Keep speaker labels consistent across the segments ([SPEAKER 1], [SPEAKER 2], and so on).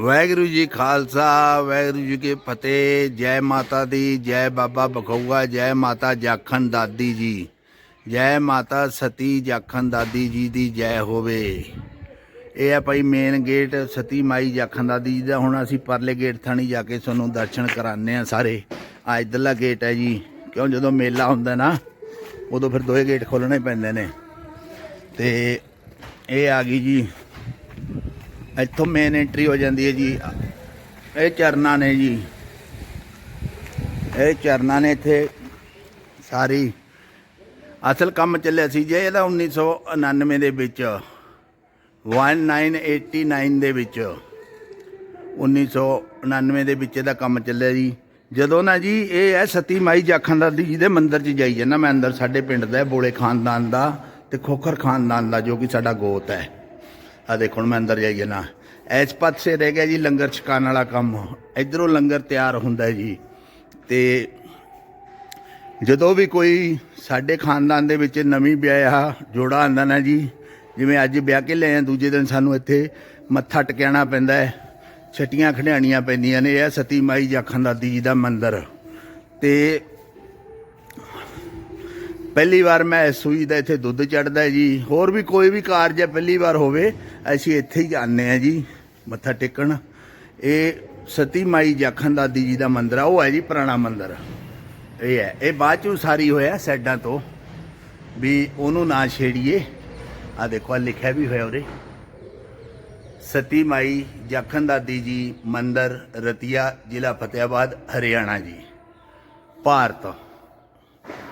[SPEAKER 1] ਵਾਹਿਗੁਰੂ ਜੀ ਖਾਲਸਾ, ਵਾਹਿਗੁਰੂ ਜੀ ਕੀ ਫਤਿਹ। ਜੈ ਮਾਤਾ ਦੀ, ਜੈ ਬਾਬਾ ਬਖਊਆ, ਜੈ ਮਾਤਾ ਜਾਖਣ ਦਾਦੀ ਜੀ। ਜੈ ਮਾਤਾ ਸਤੀ ਜਾਖਣ ਦਾਦੀ ਜੀ ਦੀ ਜੈ ਹੋਵੇ। ਇਹ ਆ ਭਾਈ ਮੇਨ ਗੇਟ ਸਤੀ ਮਾਈ ਜਾਖਣ ਦਾਦੀ ਜੀ ਦਾ। ਹੁਣ ਅਸੀਂ ਪਰਲੇ ਗੇਟ ਥਾਣੀ ਜਾ ਕੇ ਤੁਹਾਨੂੰ ਦਰਸ਼ਨ ਕਰਾਉਂਦੇ ਆ ਸਾਰੇ। ਆ ਇੱਧਰਲਾ ਗੇਟ ਹੈ ਜੀ। ਕਿਉਂ? ਜਦੋਂ ਮੇਲਾ ਹੁੰਦਾ ਨਾ, ਉਦੋਂ ਫਿਰ ਦੋਏ ਗੇਟ ਖੋਲਣੇ ਪੈਂਦੇ ਨੇ। ਤੇ ਇਹ ਆ ਗਈ ਜੀ ਇੱਥੋਂ ਮੇਨ ਐਂਟਰੀ ਹੋ ਜਾਂਦੀ ਹੈ ਜੀ। ਇਹ ਚਰਨਾਂ ਨੇ ਜੀ। ਇਹ ਚਰਨਾਂ ਨੇ ਇੱਥੇ ਸਾਰੀ। ਅਸਲ ਕੰਮ ਚੱਲਿਆ ਸੀ ਜੇ ਇਹਦਾ 1999 ਦੇ ਵਿੱਚ। 1989 ਦੇ ਵਿੱਚ। 1999 ਦੇ ਵਿੱਚ ਇਹਦਾ ਕੰਮ ਚੱਲਿਆ ਜੀ। ਜਦੋਂ ਨਾ ਜੀ ਇਹ ਹੈ ਸਤੀ ਮਾਈ ਜਾਖਣ ਦਾਦੀ ਜੀ ਦੇ ਮੰਦਿਰ 'ਚ ਜਾਈ ਜਾਂਦਾ। ਮੈਂ ਅੰਦਰ ਸਾਡੇ ਪਿੰਡ ਦਾ ਬੋਲੇ ਖਾਨਦਾਨ ਦਾ ਤੇ ਖੋਖਰ ਖਾਨਦਾਨ ਦਾ ਜੋ ਕਿ ਸਾਡਾ ਗੋਤ ਹੈ। ਆ ਦੇਖੋ ਮੈਂ ਅੰਦਰ ਜਾਈਏ ਨਾ ਐਸ਼ ਪਾਸੇ ਰਹਿ ਗਿਆ ਜੀ ਲੰਗਰ ਛਕਾਉਣ ਵਾਲਾ ਕੰਮ। ਇਧਰੋਂ ਲੰਗਰ ਤਿਆਰ ਹੁੰਦਾ ਜੀ। ਤੇ ਜਦੋਂ ਵੀ ਕੋਈ ਸਾਡੇ ਖਾਨਦਾਨ ਦੇ ਵਿੱਚ ਨਵੀਂ ਵਿਆਹਿਆ ਜੋੜਾ ਆਂਦਾ ਨਾ ਜੀ, ਜਿਵੇਂ ਅੱਜ ਵਿਆਹ ਕੇ ਲੈ ਆ, ਦੂਜੇ ਦਿਨ ਸਾਨੂੰ ਇੱਥੇ ਮੱਥਾ ਟਿਕਾਣਾ ਪੈਂਦਾ ਹੈ। ਛਟੀਆਂ ਖੜਿਆਣੀਆਂ ਪੈਂਦੀਆਂ ਨੇ, ਇਹ ਸਤੀ ਮਾਈ ਜਾਖਣ ਦਾਦੀ ਜੀ ਦਾ ਮੰਦਿਰ। ਤੇ ਪਹਿਲੀ ਵਾਰ ਮੈਂ ਸੂਈ ਦਾ ਇੱਥੇ ਦੁੱਧ ਚੜਦਾ ਜੀ। ਹੋਰ ਵੀ ਕੋਈ ਵੀ ਕਾਰਜ ਹੈ, ਪਹਿਲੀ ਵਾਰ ਹੋਵੇ, ਅਸੀਂ ਇੱਥੇ ਹੀ ਜਾਂਦੇ ਆ ਜੀ, ਮੱਥਾ ਟੇਕਣ। ਇਹ ਸਤੀ ਮਾਈ ਜਾਖਣ ਦਾਦੀ ਜੀ ਦਾ ਮੰਦਿਰ ਆ, ਉਹ ਹੈ ਜੀ ਪੁਰਾਣਾ ਮੰਦਿਰ। ਇਹ ਹੈ, ਇਹ ਬਾਅਦ 'ਚੋਂ ਸਾਰੀ ਹੋਇਆ ਸਾਈਡਾਂ ਤੋਂ, ਵੀ ਉਹਨੂੰ ਨਾ ਛੇੜੀਏ। ਆ ਦੇਖੋ ਆ ਲਿਖਿਆ ਵੀ ਹੋਇਆ ਉਰੇ। ਸਤੀ ਮਾਈ ਜਾਖਣ ਦਾਦੀ ਜੀ, ਮੰਦਿਰ, ਰਤੀਆ, ਜ਼ਿਲ੍ਹਾ ਫਤਿਆਬਾਦ ਹਰਿਆਣਾ ਜੀ। ਭਾਰਤ।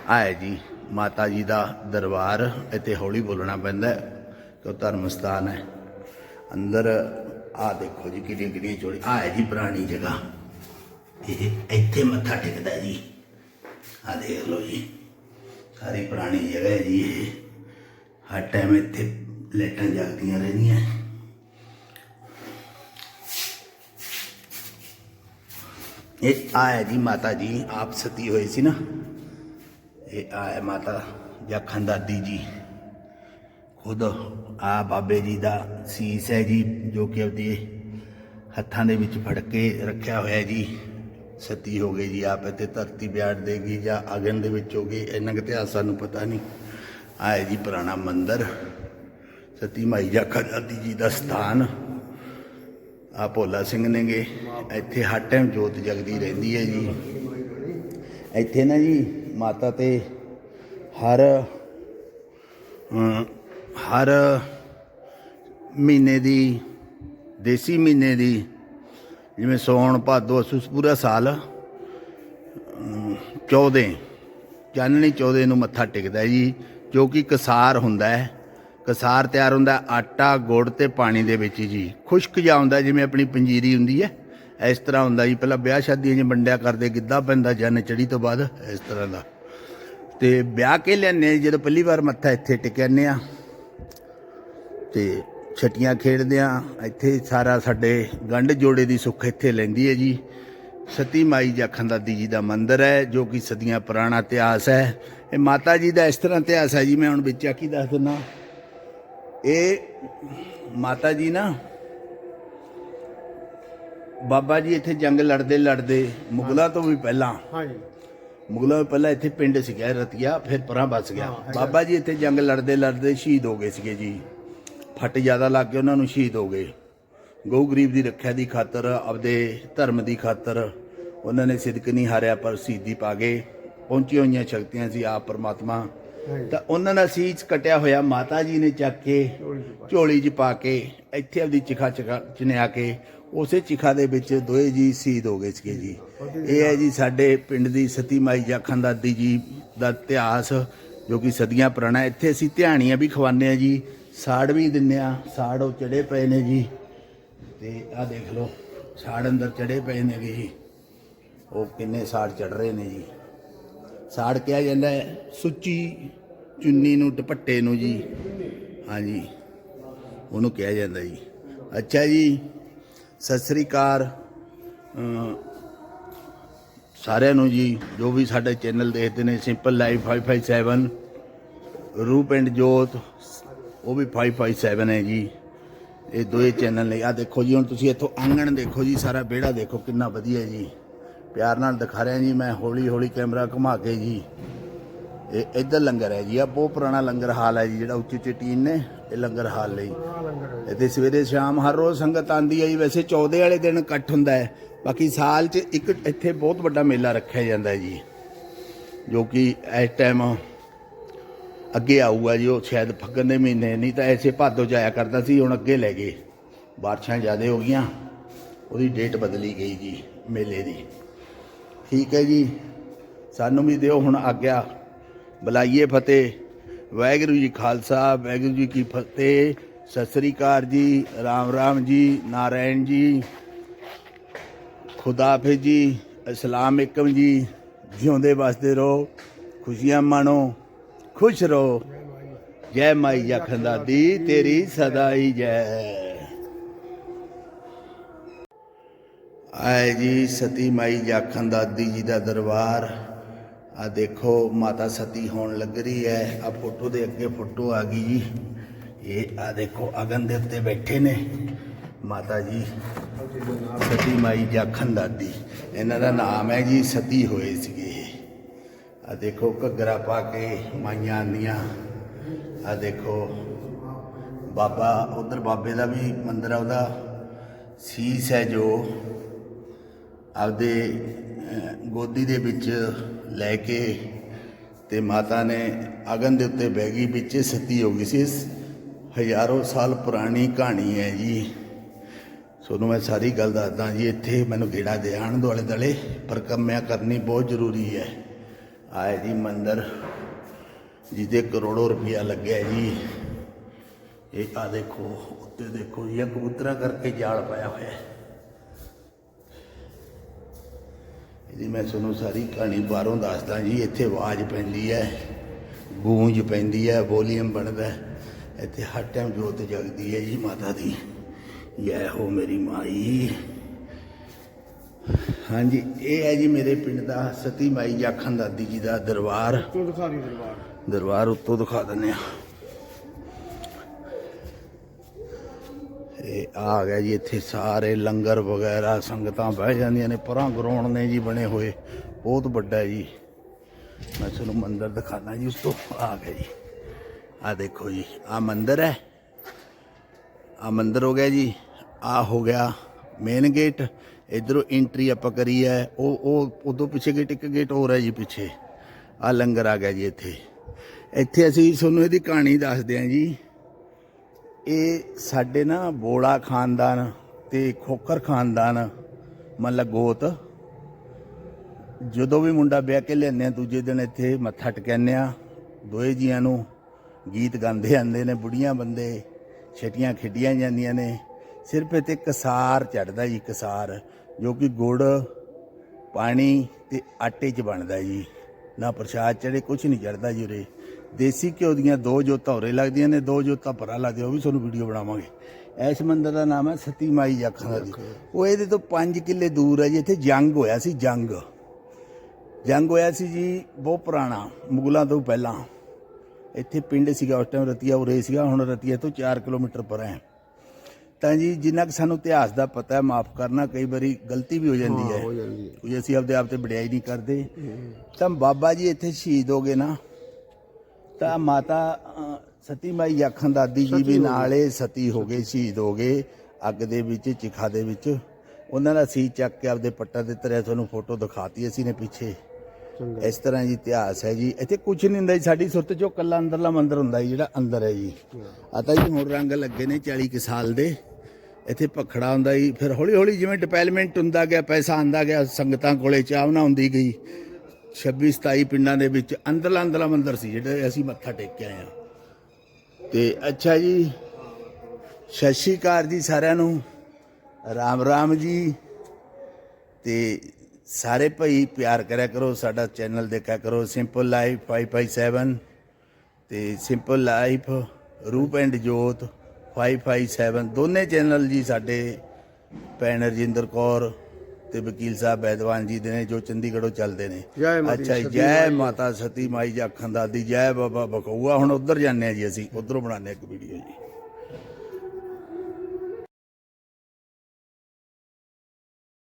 [SPEAKER 1] ਆਏ ਜੀ। ਮਾਤਾ ਜੀ ਦਾ ਦਰਬਾਰ ਇੱਥੇ ਹੌਲੀ ਬੋਲਣਾ ਪੈਂਦਾ ਹੈ ਕਿ ਉਹ ਧਰਮ ਸਥਾਨ ਹੈ। ਅੰਦਰ ਆ ਦੇਖੋ ਜੀ ਕਿਹੜੀਆਂ ਕਿਹੜੀਆਂ ਚੋੜੀ ਆ ਹੈ ਜੀ ਪੁਰਾਣੀ ਜਗ੍ਹਾ। ਇਹ ਇੱਥੇ ਮੱਥਾ ਟੇਕਦਾ ਜੀ। ਆ ਦੇਖ ਲਓ ਜੀ, ਸਾਰੀ ਪੁਰਾਣੀ ਜਗ੍ਹਾ ਹੈ ਜੀ ਇਹ। ਹਰ ਟਾਈਮ ਇੱਥੇ ਲਾਈਟਾਂ ਜਗਦੀਆਂ ਰਹਿੰਦੀਆਂ। ਇਹ ਆ ਹੈ ਜੀ ਮਾਤਾ ਜੀ, ਆਪ ਸਤੀ ਹੋਈ ਸੀ ਨਾ। ਇਹ ਆ ਹੈ ਮਾਤਾ ਜਾਖਣ ਦਾਦੀ ਜੀ। ਖੁਦ ਆ ਬਾਬੇ ਜੀ ਦਾ ਸੀਸ ਹੈ ਜੀ, ਜੋ ਕਿ ਆਪਦੀ ਹੱਥਾਂ ਦੇ ਵਿੱਚ ਫੜ ਕੇ ਰੱਖਿਆ ਹੋਇਆ ਜੀ। ਸਤੀ ਹੋ ਗਈ ਜੀ ਆਪ ਇੱਥੇ, ਧਰਤੀ ਬਿਆੜ ਦੇਗੀ ਜਾਂ ਅਗਨ ਦੇ ਵਿੱਚ ਹੋ ਗਈ ਇਹਨਾਂ ਕੁ ਇਤਿਹਾਸ ਸਾਨੂੰ ਪਤਾ ਨਹੀਂ। ਆਏ ਜੀ ਪੁਰਾਣਾ ਮੰਦਿਰ। ਸਤੀ ਮਾਈ ਜਾਖਣ ਦਾਦੀ ਜੀ ਦਾ ਸਥਾਨ। ਆ ਭੋਲਾ ਸਿੰਘ ਨੇਗੇ। ਇੱਥੇ ਹਰ ਟਾਈਮ ਜੋਤ ਜਗਦੀ ਰਹਿੰਦੀ ਹੈ ਜੀ। ਇੱਥੇ ਨਾ ਜੀ ਮਾਤਾ ਤੇ ਹਰ ਹਰ ਮਹੀਨੇ ਦੀ ਦੇਸੀ ਮਹੀਨੇ ਦੀ ਜਿਵੇਂ ਸੌਣ ਭਾਦੋ ਅਸੂਸ ਪੂਰਾ ਸਾਲ ਅਮ, 14 ਚਾਨਣੀ 14 ਨੂੰ ਮੱਥਾ ਟੇਕਦਾ ਜੀ ਜੋ ਕਿ ਕਸਾਰ ਹੁੰਦਾ ਹੈ। ਕਸਾਰ ਤਿਆਰ ਹੁੰਦਾ ਆਟਾ ਗੁੜ ਤੇ ਪਾਣੀ ਦੇ ਵਿੱਚ ਜੀ। ਖੁਸ਼ਕ ਜਿਹਾ ਹੁੰਦਾ ਜਿਵੇਂ ਆਪਣੀ ਪੰਜੀਰੀ ਹੁੰਦੀ ਹੈ। ਇਸ ਤਰ੍ਹਾਂ ਹੁੰਦਾ ਜੀ। ਪਹਿਲਾਂ ਵਿਆਹ ਸ਼ਾਦੀਆਂ 'ਚ ਵੰਡਿਆ ਕਰਦੇ, ਗਿੱਧਾ ਪੈਂਦਾ ਜਨ ਚੜੀ ਤੋਂ ਬਾਅਦ, ਇਸ ਤਰ੍ਹਾਂ ਦਾ। ਤੇ ਵਿਆਹ ਕੇ ਲਿਆਨੇ ਜਦੋਂ ਪਹਿਲੀ ਵਾਰ ਮੱਥਾ ਇੱਥੇ ਟਿਕਾਨੇ ਆ। ਤੇ ਛਟੀਆਂ ਖੇਡਦੇ ਆ। ਇੱਥੇ ਸਾਰਾ ਸਾਡੇ ਗੰਢ ਜੋੜੇ ਦੀ ਸੁੱਖ ਇੱਥੇ ਲੈਂਦੀ ਹੈ ਜੀ। ਸਤੀ ਮਾਈ ਜਾਖਣ ਦਾਦੀ ਜੀ ਦਾ ਮੰਦਿਰ ਹੈ, ਜੋ ਕਿ ਸਦੀਆਂ ਪੁਰਾਣਾ ਇਤਿਹਾਸ ਹੈ। ਇਹ ਮਾਤਾ ਜੀ ਦਾ ਇਸ ਤਰ੍ਹਾਂ ਇਤਿਹਾਸ ਹੈ ਜੀ, ਮੈਂ ਹੁਣ ਵਿੱਚ ਆ ਕੀ ਦੱਸ ਦਿੰਦਾ। ਇਹ ਮਾਤਾ ਜੀ ਨਾ ਬਾਬਾ ਜੀ ਇੱਥੇ ਜੰਗ ਲੜਦੇ ਲੜਦੇ ਮੁਗਲਾਂ ਤੋਂ ਵੀ ਪਹਿਲਾਂ
[SPEAKER 2] ਹਾਂਜੀ।
[SPEAKER 1] ਮੁਗਲਾਂ ਤੋਂ ਪਹਿਲਾਂ ਇੱਥੇ ਪਿੰਡ ਸੀਗਾ ਰਤੀਆ ਫਿਰ ਪਰਾਂ ਬਸ ਗਿਆ। ਬਾਬਾ ਜੀ ਇੱਥੇ ਜੰਗ ਲੜਦੇ ਲੜਦੇ ਸ਼ਹੀਦ ਹੋ ਗਏ ਸੀਗੇ ਜੀ। ਫੱਟ ਜ਼ਿਆਦਾ ਲੱਗ ਕੇ ਉਹਨਾਂ ਨੂੰ ਸ਼ਹੀਦ ਹੋ ਗਏ। ਗਊ ਗਰੀਬ ਦੀ ਰੱਖਿਆ ਦੀ ਖਾਤਰ ਆਪਦੇ ਧਰਮ ਦੀ ਖਾਤਰ ਉਹਨਾਂ ਨੇ ਸਿਦਕ ਨਹੀਂ ਹਾਰਿਆ ਪਰ ਸ਼ਹੀਦੀ ਪਾ ਗਏ ਪਹੁੰਚੀ ਹੋਈਆਂ ਸ਼ਕਤੀਆਂ ਸੀ ਆਪ ਪਰਮਾਤਮਾ। ਤਾਂ ਉਹਨਾਂ ਦਾ ਸੀਸ ਕਟਿਆ ਹੋਇਆ ਮਾਤਾ ਜੀ ਨੇ ਚੱਕ ਕੇ ਝੋਲੀ 'ਚ ਪਾ ਕੇ। ਇੱਥੇ ਆਪਦੀ ਚਿਖਾ ਚਿਖਾ ਚਨਿਆ ਕੇ ਉਸੇ ਚਿਖਾ ਦੇ ਵਿੱਚ ਦੋਏ ਜੀ ਸ਼ਹੀਦ ਹੋ ਗਏ ਸੀਗੇ ਜੀ। ਇਹ ਹੈ ਜੀ ਸਾਡੇ ਪਿੰਡ ਦੀ ਸਤੀ ਮਾਈ ਜਾਖਣ ਦਾਦੀ ਜੀ ਦਾ ਇਤਿਹਾਸ, ਜੋ ਕਿ ਸਦੀਆਂ ਪੁਰਾਣਾ ਇੱਥੇ ਅਸੀਂ ਧਿਆਣੀਆਂ ਵੀ ਖਵਾਉਂਦੇ ਆ ਜੀ। ਸਾੜ ਵੀ ਦਿੰਨੇ ਆ ਸਾੜ ਉਹ ਚੜੇ ਪਏ ਨੇ ਜੀ। ਤੇ ਆਹ ਦੇਖ ਲਓ, ਸਾੜ ਅੰਦਰ ਚੜੇ ਪਏ ਨੇ ਜੀ। ਉਹ ਕਿੰਨੇ ਸਾੜ ਚੜ ਰਹੇ ਨੇ ਜੀ। ਸਾੜ ਕਿਹਾ ਜਾਂਦਾ ਹੈ, ਸੁੱਚੀ ਚੁੰਨੀ ਨੂੰ, ਦੁਪੱਟੇ ਨੂੰ ਜੀ। ਹਾਂਜੀ। ਉਹਨੂੰ ਕਿਹਾ ਜਾਂਦਾ ਜੀ। ਅੱਛਾ ਜੀ ਸਤਿ ਸ੍ਰੀ ਅਕਾਲ। ਸਾਰਿਆਂ ਨੂੰ ਜੀ, ਜੋ ਵੀ ਸਾਡੇ ਚੈਨਲ ਦੇਖਦੇ ਨੇ ਸਿੰਪਲ ਲਾਈਫ 557 ਰੂਪ ਐਂਡ ਜੋਤ, ਉਹ ਵੀ 557 ਹੈ ਜੀ। ਇਹ ਦੋਏ ਚੈਨਲ ਨੇ। ਆ ਦੇਖੋ ਜੀ, ਹੁਣ ਤੁਸੀਂ ਇੱਥੋਂ ਆਂਗਣ ਦੇਖੋ ਜੀ, ਸਾਰਾ ਵਿਹੜਾ ਦੇਖੋ, ਕਿੰਨਾ ਵਧੀਆ ਜੀ। ਪਿਆਰ ਨਾਲ ਦਿਖਾ ਰਿਹਾ ਜੀ, ਮੈਂ ਹੌਲੀ ਹੌਲੀ ਕੈਮਰਾ ਘੁਮਾ ਕੇ ਜੀ। ਇਹ ਇੱਧਰ ਲੰਗਰ ਹੈ ਜੀ ਆ ਬਹੁਤ ਪੁਰਾਣਾ ਲੰਗਰ ਹਾਲ ਹੈ ਜੀ, ਜਿਹੜਾ ਉੱਚੀ ਉੱਚੀ ਟੀਨ ਨੇ, ਇਹ ਲੰਗਰ ਹਾਲ ਲਈ। ਇੱਥੇ ਸਵੇਰੇ ਸ਼ਾਮ ਹਰ ਰੋਜ਼ ਸੰਗਤ ਆਂਦੀ ਹੈ ਜੀ, ਵੈਸੇ 14 ਵਾਲੇ ਦਿਨ ਇਕੱਠ ਹੁੰਦਾ ਹੈ, ਬਾਕੀ ਸਾਲ 'ਚ ਇੱਕ ਇੱਥੇ ਬਹੁਤ ਵੱਡਾ ਮੇਲਾ ਰੱਖਿਆ ਜਾਂਦਾ ਹੈ ਜੀ, ਜੋ ਕਿ ਇਸ ਟਾਈਮ ਅੱਗੇ ਆਊਗਾ ਜੀ, ਉਹ ਸ਼ਾਇਦ ਫੱਗਣ ਦੇ ਮਹੀਨੇ, ਨਹੀਂ ਤਾਂ ਐਸੇ ਭਾਦੋ ਜਾਇਆ ਕਰਦਾ ਸੀ, ਹੁਣ ਅੱਗੇ ਲੈ ਗਏ। ਬਾਰਿਸ਼ਾਂ ਜ਼ਿਆਦਾ ਹੋ ਗਈਆਂ, ਉਹਦੀ ਡੇਟ ਬਦਲੀ ਗਈ ਜੀ, ਮੇਲੇ ਦੀ। ਠੀਕ ਹੈ ਜੀ, ਸਾਨੂੰ ਵੀ ਦਿਓ ਹੁਣ ਆਗਿਆ। ਬੁਲਾਈਏ ਫਤਿਹ। ਵਾਹਿਗੁਰੂ ਜੀ ਖਾਲਸਾ, ਵਾਹਿਗੁਰੂ ਜੀ ਕੀ ਫਤਿਹ। ਸਤਿ ਸ੍ਰੀ ਅਕਾਲ ਜੀ, ਰਾਮ ਰਾਮ ਜੀ, ਨਾਰਾਇਣ ਜੀ, ਖੁਦਾ ਹਾਫਿਜ਼ ਜੀ ਅਸਲਾਮ ਇਕਮ ਜੀ। ਜਿਉਂਦੇ ਵਸਦੇ ਰਹੋ, ਖੁਸ਼ੀਆਂ ਮਾਣੋ, ਖੁਸ਼ ਰਹੋ। ਜੈ ਮਾਈ ਜਖੰਦਾ ਦੀ ਤੇਰੀ ਸਦਾਈ ਜੈ। ਆਏ ਜੀ ਸਤੀ ਮਾਈ ਜਾਖਨ ਦਾਦੀ ਜੀ ਦਾ ਦਰਬਾਰ। ਆ ਦੇਖੋ, ਮਾਤਾ ਸਤੀ ਹੋਣ ਲੱਗ ਰਹੀ ਹੈ। ਆ ਫੋਟੋ ਦੇ ਅੱਗੇ ਫੋਟੋ ਆ ਗਈ ਜੀ। ਇਹ ਆ ਦੇਖੋ, ਅਗਨ ਦੇ ਉੱਤੇ ਬੈਠੇ ਨੇ। ਮਾਤਾ ਜੀ, ਸਤੀ ਮਾਈ ਜਾਖਣ ਦਾਦੀ। ਇਹਨਾਂ ਦਾ ਨਾਮ ਹੈ ਜੀ, ਸਤੀ ਹੋਏ ਸੀਗੇ। ਆ ਦੇਖੋ, ਘੱਗਰਾ ਪਾ ਕੇ ਮਾਈਆਂ ਆਂਦੀਆਂ। ਆ ਦੇਖੋ, ਬਾਬਾ, ਉਧਰ ਬਾਬੇ ਦਾ ਵੀ ਮੰਦਿਰ ਆ, ਉਹਦਾ ਸੀਸ ਹੈ ਜੋ। ਆਪਦੇ ਗੋਦੀ ਦੇ ਵਿੱਚ ਲੈ ਕੇ ਤੇ ਮਾਤਾ ਨੇ ਅਗਨ ਦੇ ਉੱਤੇ ਬਹਿ ਗਈ, ਵਿੱਚ ਸਤੀ ਹੋ ਗਈ ਸੀ। ਹਜ਼ਾਰੋਂ ਸਾਲ ਪੁਰਾਣੀ ਕਹਾਣੀ ਹੈ ਜੀ। ਤੁਹਾਨੂੰ ਮੈਂ ਸਾਰੀ ਗੱਲ ਦੱਸਦਾ ਜੀ, ਇੱਥੇ ਮੈਨੂੰ ਗੇੜਾ ਦੇ ਆਣ ਦੁਆਲੇ ਦਲੇ ਪਰਕੰਮਿਆ ਕਰਨੀ ਬਹੁਤ ਜ਼ਰੂਰੀ ਹੈ। ਆਏ ਜੀ ਮੰਦਰ, ਜਿਹਦੇ ਕਰੋੜੋ ਰੁਪਇਆ ਲੱਗਿਆ ਜੀ। ਇਹ ਆ ਦੇਖੋ, ਉੱਤੇ ਦੇਖੋ ਜੀ ਇਹ ਕਬੂਤਰਾਂ ਕਰਕੇ ਜਾਲ ਪਾਇਆ ਹੋਇਆ ਹੈ। ਇਹਦੀ ਮੈਂ ਤੁਹਾਨੂੰ ਸਾਰੀ ਕਹਾਣੀ ਬਾਹਰੋਂ ਦੱਸਦਾ ਜੀ ਇੱਥੇ ਆਵਾਜ਼ ਪੈਂਦੀ ਹੈ ਗੂੰਜ ਪੈਂਦੀ ਹੈ ਵੋਲੀਅਮ ਬਣਦਾ। ਇੱਥੇ ਹਰ ਟਾਈਮ ਜੋਤ ਜਗਦੀ ਹੈ ਜੀ ਮਾਤਾ ਦੀ। ਜੈ ਹੋ ਮੇਰੀ ਮਾਈ। ਹਾਂਜੀ ਇਹ ਹੈ ਜੀ ਮੇਰੇ ਪਿੰਡ ਦਾ ਸਤੀ ਮਾਈ ਜਾਖਨ ਦਾਦੀ ਜੀ ਦਾ ਦਰਬਾਰ।
[SPEAKER 2] ਤੂੰ ਦਿਖਾ ਦਰਬਾਰ।
[SPEAKER 1] ਦਰਬਾਰ ਉੱਤੋਂ ਦਿਖਾ ਦਿੰਦੇ ਆ ਇਹ ਆ ਗਿਆ ਜੀ ਇੱਥੇ ਸਾਰੇ ਲੰਗਰ ਵਗੈਰਾ, ਸੰਗਤਾਂ ਬਹਿ ਜਾਂਦੀਆਂ ਨੇ, ਪਰਾਂ ਗਰਾਉਂਡ ਨੇ ਜੀ ਬਣੇ ਹੋਏ, ਬਹੁਤ ਵੱਡਾ ਜੀ। ਮੈਂ ਤੁਹਾਨੂੰ ਮੰਦਿਰ ਦਿਖਾਣਾ ਜੀ, ਉਸ ਤੋਂ ਆ ਗਿਆ ਜੀ। ਆ ਦੇਖੋ ਜੀ, ਆ ਮੰਦਿਰ ਹੈ। ਆ ਮੰਦਿਰ ਹੋ ਗਿਆ ਜੀ, ਆ ਹੋ ਗਿਆ ਮੇਨ ਗੇਟ ਇਧਰੋਂ ਐਂਟਰੀ ਆਪਾਂ ਕਰੀ ਹੈ, ਉਹ ਉਹ ਉਦੋਂ ਪਿੱਛੇ ਗੇਟ ਇੱਕ ਗੇਟ ਹੋਰ ਹੈ ਜੀ ਪਿੱਛੇ। ਆ ਲੰਗਰ ਆ ਗਿਆ ਜੀ ਇੱਥੇ। ਇੱਥੇ ਅਸੀਂ ਤੁਹਾਨੂੰ ਇਹਦੀ ਕਹਾਣੀ ਦੱਸਦੇ ਹਾਂ ਜੀ। ਇਹ ਸਾਡੇ ਨਾ ਬੋੜਾ ਖਾਨਦਾਨ ਤੇ ਖੋਖਰ ਖਾਨਦਾਨ, ਮਤਲਬ ਗੋਤ, ਜਦੋਂ ਵੀ ਮੁੰਡਾ ਵਿਆਹ ਕੇ ਲਿਆਉਂਦੇ ਆ, ਦੂਜੇ ਦਿਨ ਇੱਥੇ ਮੱਥਾ ਟਿਕਾਉਂਦੇ ਆ ਦੋਏ ਜੀਆਂ ਨੂੰ ਗੀਤ ਗਾਉਂਦੇ ਆਂਦੇ ਨੇ, ਬੁੜੀਆਂ ਬੰਦੇ, ਛਟੀਆਂ ਖੇਡੀਆਂ ਜਾਂਦੀਆਂ ਨੇ, ਸਿਰਫ ਇੱਥੇ ਕਸਾਰ ਚੜਦਾ ਜੀ ਕਸਾਰ ਜੋ ਕਿ ਗੁੜ, ਪਾਣੀ ਤੇ ਆਟੇ 'ਚ ਬਣਦਾ ਜੀ, ਨਾ ਪ੍ਰਸ਼ਾਦ ਚੜੇ ਕੁਝ ਨਹੀਂ ਚੜਦਾ ਜੀ ਉਰੇ। ਦੇਸੀ ਘਿਓ ਦੀਆਂ ਦੋ ਜੋਤਾਂ ਉਰੇ ਲੱਗਦੀਆਂ ਨੇ ਦੋ ਜੋਤਾਂ ਪਰਾਂ ਲੱਗਦੀਆਂ ਉਹ ਵੀ ਤੁਹਾਨੂੰ ਵੀਡੀਓ ਬਣਾਵਾਂਗੇ। ਇਸ ਮੰਦਿਰ ਦਾ ਨਾਮ ਹੈ ਸਤੀ ਮਾਈ ਜਾਖਾਂ ਦੀ ਉਹ ਇਹਦੇ ਤੋਂ 5 ਕਿੱਲੇ ਦੂਰ ਹੈ ਜੀ ਇੱਥੇ ਜੰਗ ਹੋਇਆ ਸੀ ਜੰਗ। ਜੰਗ ਹੋਇਆ ਸੀ ਜੀ ਬਹੁਤ ਪੁਰਾਣਾ ਮੁਗਲਾਂ ਤੋਂ ਪਹਿਲਾਂ। ਇੱਥੇ ਪਿੰਡ ਸੀਗਾ ਉਸ ਟਾਈਮ ਰਤੀਆ ਉਰੇ ਸੀਗਾ ਹੁਣ ਰਤੀਆ ਤੋਂ 4 ਕਿਲੋਮੀਟਰ ਪਰਾਂ ਹੈ। ਤਾਂ ਜੀ ਜਿੰਨਾ ਕਿ ਸਾਨੂੰ ਇਤਿਹਾਸ ਦਾ ਪਤਾ ਹੈ ਮਾਫ ਕਰਨਾ ਕਈ ਵਾਰੀ ਗਲਤੀ ਵੀ ਹੋ ਜਾਂਦੀ ਹੈ
[SPEAKER 2] ਹੋ। ਜਾਂਦੀ ਹੈ।
[SPEAKER 1] ਕੋਈ ਅਸੀਂ ਆਪਦੇ ਆਪ ਤੇ ਵਡਿਆਈ ਨਹੀਂ ਕਰਦੇ। ਤਾਂ ਬਾਬਾ ਜੀ ਇੱਥੇ ਸ਼ਹੀਦ ਹੋ ਗਏ ਨਾ। ਤਾਂ ਮਾਤਾ ਅ, ਸਤੀ ਮਾਈ ਯਾਖਾਂ ਦਾਦੀ ਜੀ ਵੀ ਨਾਲੇ ਸਤੀ ਹੋ ਗਏ ਸ਼ਹੀਦ ਹੋ ਗਏ ਅੱਗ ਦੇ ਵਿੱਚ ਚਿਖਾ ਦੇ ਵਿੱਚ। ਉਹਨਾਂ ਦਾ ਸੀ ਚੱਕ ਕੇ ਆਪਦੇ ਪੱਟਾ ਦੇ ਤਰਿਆ ਤੁਹਾਨੂੰ ਫੋਟੋ ਦਿਖਾਤੀ ਅਸੀਂ ਨੇ ਪਿੱਛੇ। ਇਸ ਤਰ੍ਹਾਂ ਜੀ ਇਤਿਹਾਸ ਹੈ ਜੀ। ਇੱਥੇ ਕੁਝ ਨਹੀਂ ਹੁੰਦਾ ਜੀ ਸਾਡੀ ਸੁਰਤ ਚੋਂ ਕੱਲਾ ਅੰਦਰਲਾ ਮੰਦਿਰ ਹੁੰਦਾ ਜੀ ਜਿਹੜਾ ਅੰਦਰ ਹੈ ਜੀ। ਆ ਤਾਂ ਜੀ ਹੁਣ ਰੰਗ ਲੱਗੇ ਨੇ 40 ਕੁ ਸਾਲ ਦੇ। ਇੱਥੇ ਭਖੜਾ ਹੁੰਦਾ ਜੀ ਫਿਰ ਹੌਲੀ ਹੌਲੀ ਜਿਵੇਂ ਡਿਵੈਲਪਮੈਂਟ ਹੁੰਦਾ ਗਿਆ ਪੈਸਾ ਆਂਦਾ ਗਿਆ ਸੰਗਤਾਂ ਕੋਲੇ ਚਾਹਨਾ ਹੁੰਦੀ ਗਈ। 26 27 ਪਿੰਡਾਂ ਦੇ ਵਿੱਚ ਅੰਦਰਲਾ ਅੰਦਰਲਾ ਮੰਦਰ ਸੀ, ਜਿਹੜੇ ਅਸੀਂ ਮੱਥਾ ਟੇਕ ਕੇ ਆਏ ਹਾਂ। ਤੇ ਅੱਛਾ ਜੀ, ਸਤਿ ਸ਼੍ਰੀ ਅਕਾਲ ਜੀ ਸਾਰਿਆਂ ਨੂੰ। ਰਾਮ ਰਾਮ ਜੀ। ਤੇ ਸਾਰੇ ਭਾਈ ਪਿਆਰ ਕਰਿਆ ਕਰੋ, ਸਾਡਾ ਚੈਨਲ ਦੇਖਿਆ ਕਰੋ ਸਿੰਪਲ ਲਾਈਫ 557 ਤੇ ਸਿੰਪਲ ਲਾਈਫ ਰੂਪ ਐਂਡ ਜੋਤ 557 ਦੋਨੇ ਚੈਨਲ ਜੀ ਸਾਡੇ, ਭੈਣ ਰਜਿੰਦਰ ਕੌਰ ਤੇ ਵਕੀਲ ਸਾਹਿਬ ਬੈਦਵਾਨ ਜੀ ਦੇ ਨੇ ਜੋ ਚੰਡੀਗੜ੍ਹੋਂ ਚੱਲਦੇ ਨੇ।
[SPEAKER 2] ਜੈ ਮਾਤਾ
[SPEAKER 1] ਅੱਛਾ ਜੀ,
[SPEAKER 2] ਸਤੀ
[SPEAKER 1] ਜੈ। ਮਾਤਾ ਸਤੀ ਮਾਈ ਜਾਖਾਂ ਦਾਦੀ ਜੈ ਬਾਬਾ ਬਕਊਆ। ਹੁਣ ਉਧਰ ਜਾਂਦੇ ਆ ਜੀ ਅਸੀਂ ਉਧਰੋਂ ਬਣਾਉਂਦੇ ਇੱਕ ਵੀਡੀਓ ਜੀ।